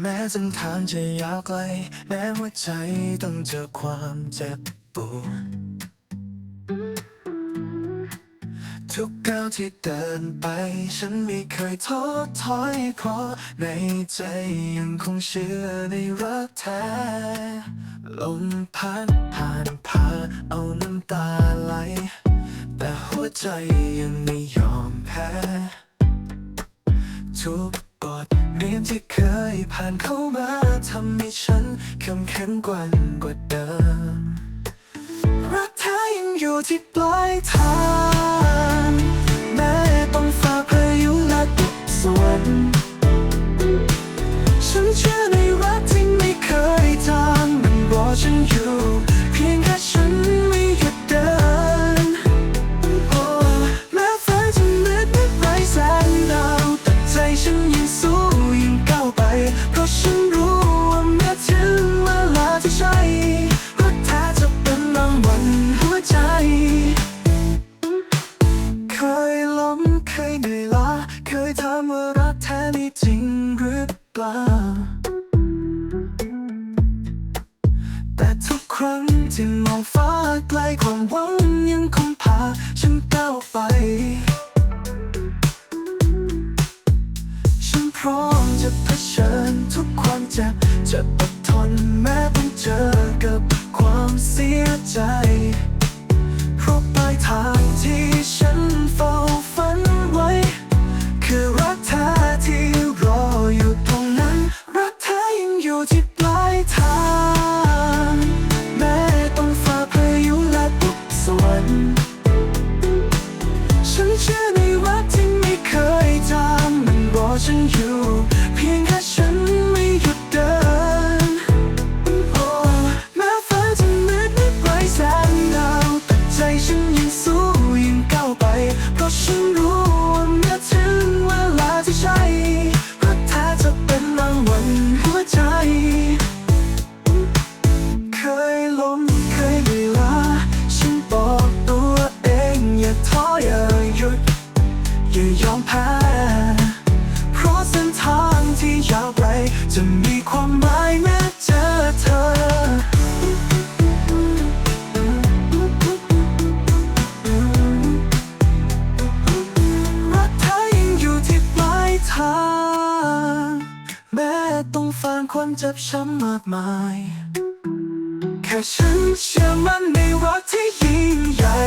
แม้เส้นทางจะยาวไกล แม้หัวใจต้องเจอความเจ็บปวดทุกก้าวที่เดินไป ฉันไม่เคยท้อถอยเพราะในใจยังคงเชื่อในรักแท้ลมพัดผ่านพาเอาน้ำตาไหล แต่หัวใจยังไม่ยอมแพ้ทุก เรียนที่เคยผ่านเข้ามาทำให้ฉันเข้มแข็งกว่ากว่าเดิม รักแท้ยังอยู่ที่ปลายทางแม้ต้องฝ่าพายุและทุกส่วนฉันเชื่อในรักที่ไม่เคยจางมันรอฉันอยู่ ถามว่ารักแท้นี่จริงหรือเปล่า แต่ทุกครั้งที่มองฟ้าไกลความหวังยังคงพา ฉันอยู่ เพียงแค่ฉันไม่หยุดเดินโอ้แม้ฟ้าจะมืดมิดไร้แสงดาวแต่ใจฉันยังสู้ยังก้าวไป เพราะฉันรู้ ความเจ็บช้ำมากมาย แค่ฉันเชื่อมั่นในรักที่ยิ่งใหญ่